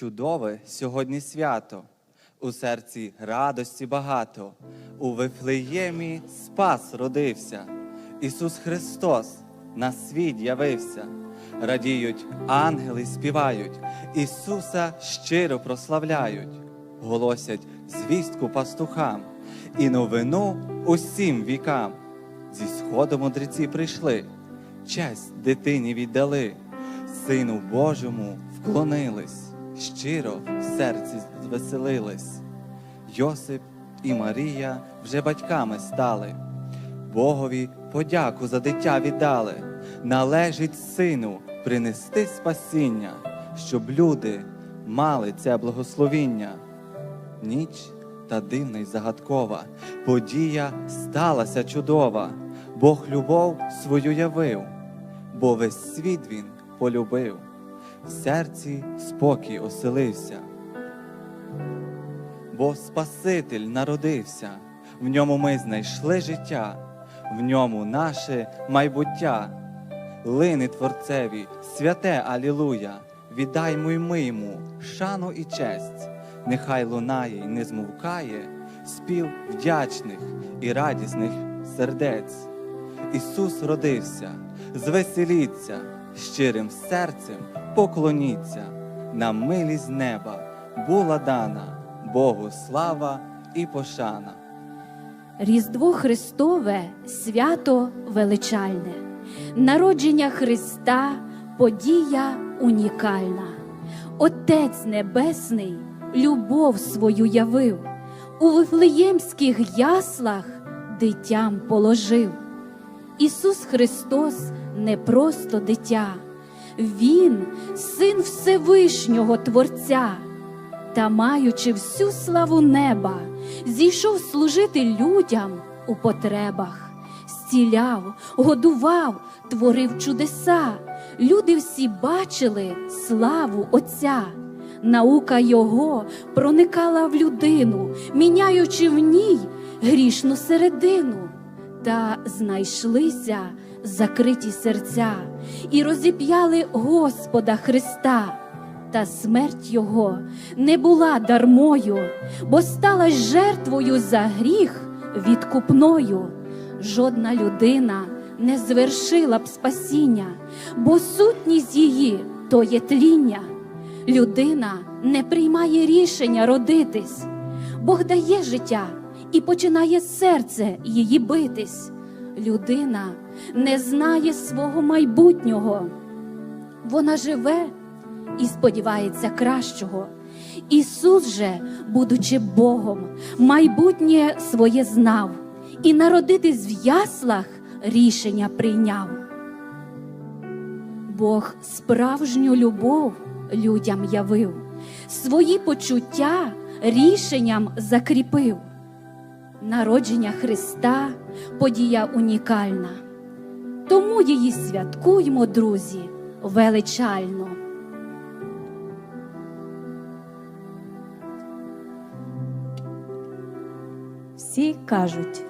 Чудове сьогодні свято, у серці радості багато, у Вифлеємі Спас родився, Ісус Христос на світ явився, радіють ангели, співають, Ісуса щиро прославляють, голосять звістку пастухам. І новину усім вікам. Зі сходу мудреці прийшли, честь дитині віддали, Сину Божому вклонились, щиро в серці звеселились. Йосип і Марія вже батьками стали, Богові подяку за дитя віддали, належить сину принести спасіння, щоб люди мали це благословіння. Ніч та дивна й загадкова, подія сталася чудова, Бог любов свою явив, бо весь світ він полюбив, в серці спокій оселився. Бо Спаситель народився, в ньому ми знайшли життя, в ньому наше майбуття. Лини Творцеві, святе Алілуя, віддаймо й ми йому шану і честь, нехай лунає й не змовкає спів вдячних і радісних сердець. Ісус родився, звеселіться, щирим серцем поклоніться, на милість неба була дана, Богу слава і пошана. Різдво Христове свято величальне, народження Христа подія унікальна. Отець Небесний любов свою явив, у вифлеємських яслах дитям положив. Ісус Христос не просто дитя, Він син Всевишнього Творця та, маючи всю славу неба, зійшов служити людям у потребах, зціляв, годував, творив чудеса. Люди всі бачили славу Отця. Наука Його проникала в людину, міняючи в ній грішну середину. Та знайшлися закриті серця і розіп'яли Господа Христа. Та смерть Його не була дармою, бо стала жертвою за гріх відкупною. Жодна людина не звершила б спасіння, бо сутність її то є тління. Людина не приймає рішення родитись, Бог дає життя і починає серце її битись. Людина не знає свого майбутнього. Вона живе і сподівається кращого. Ісус же, будучи Богом, майбутнє своє знав і народитись в яслах рішення прийняв. Бог справжню любов людям явив, свої почуття рішенням закріпив. Народження Христа подія унікальна, тому її святкуймо, друзі, величально. Всі кажуть,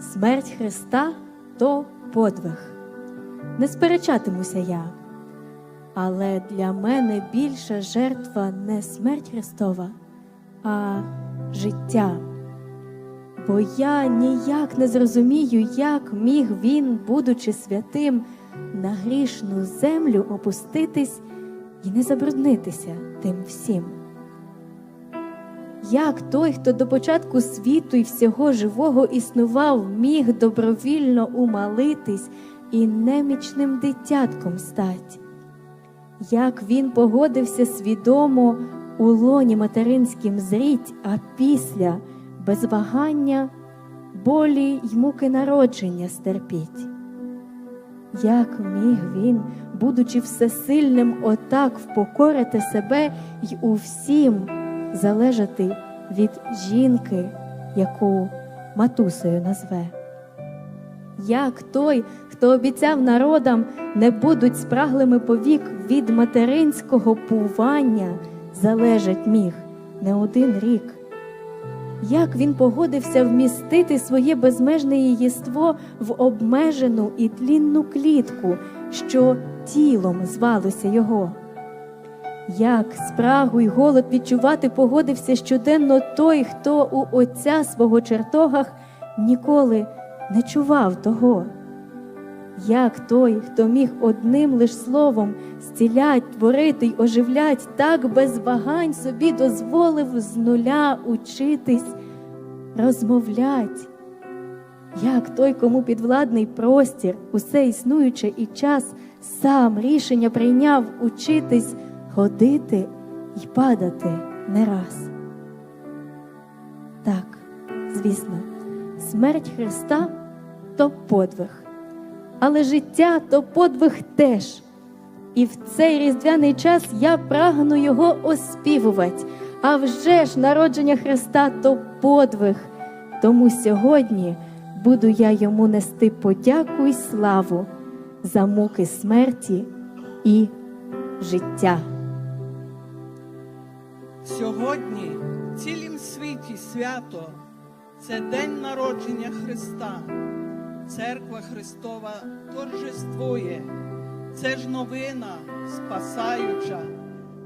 смерть Христа то подвиг. Не сперечатимуся я. Але для мене більша жертва не смерть Христова, а життя. Бо я ніяк не зрозумію, як міг він, будучи святим, на грішну землю опуститись і не забруднитися тим всім. Як той, хто до початку світу і всього живого існував, міг добровільно умалитись і немічним дитятком стать? Як він погодився свідомо у лоні материнським зріть, а після без вагання болі й муки народження стерпіть? Як міг він, будучи всесильним, отак впокорити себе й у всім залежати від жінки, яку матусею назве? Як той, хто обіцяв народам, не будуть спраглими повік від материнського пування, залежать міг не один рік? Як він погодився вмістити своє безмежне єство в обмежену і тлінну клітку, що тілом звалося його? Як спрагу й голод відчувати погодився щоденно той, хто у Отця свого чертогах ніколи не чував того. Як той, хто міг одним лиш словом зцілять, творити й оживлять, так без вагань собі дозволив з нуля учитись, розмовлять. Як той, кому підвладний простір, усе існуюче і час, сам рішення прийняв учитись, ходити й падати не раз. Так, звісно, смерть Христа то подвиг, але життя то подвиг теж. І в цей різдвяний час я прагну його оспівувати. А вже ж народження Христа то подвиг. Тому сьогодні буду я йому нести подяку й славу за муки смерті і життя. Сьогодні в цілім світі свято це день народження Христа. Церква Христова торжествує. Це ж новина спасаюча,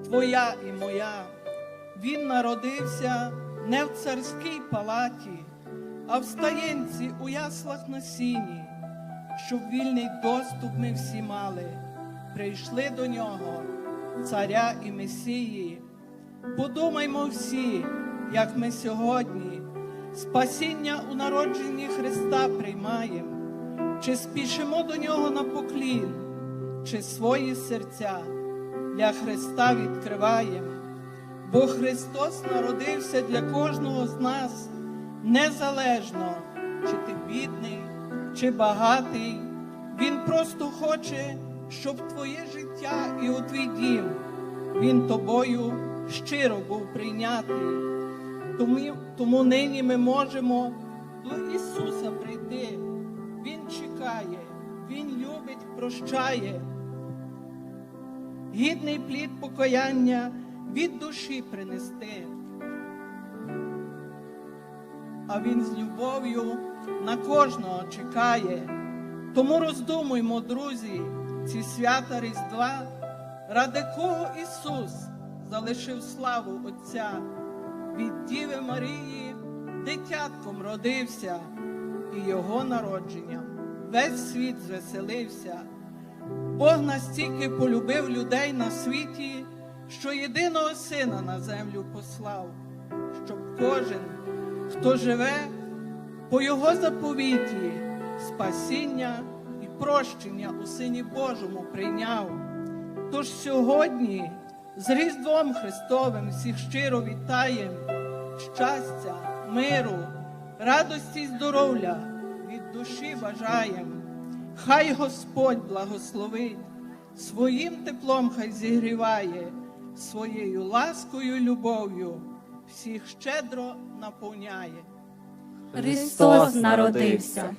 твоя і моя. Він народився не в царській палаті, а в стаєнці у яслах на сіні, щоб вільний доступ ми всі мали. Прийшли до нього, царя і Месії. Подумаймо всі, як ми сьогодні спасіння у народженні Христа приймаємо, чи спішимо до нього на поклін, чи свої серця для Христа відкриваємо. Бо Христос народився для кожного з нас незалежно, чи ти бідний, чи багатий. Він просто хоче, щоб твоє життя і у твій дім він тобою щиро був прийнятий. Тому, тому нині ми можемо любить, прощає. Гідний плід покаяння від душі принести. А Він з любов'ю на кожного чекає. Тому роздумуймо, друзі, ці свята Різдва, ради кого Ісус залишив славу Отця, від Діви Марії дитятком родився, і Його народженням весь світ звеселився. Бог настільки полюбив людей на світі, що єдиного сина на землю послав, щоб кожен, хто живе по Його заповіті, спасіння і прощення у Сині Божому прийняв. Тож сьогодні з Різдвом Христовим всіх щиро вітаєм, щастя, миру, радості й здоров'я душі бажаєм. Хай Господь благословить, своїм теплом хай зігріває, своєю ласкою, любов'ю всіх щедро наповняє. Христос народився.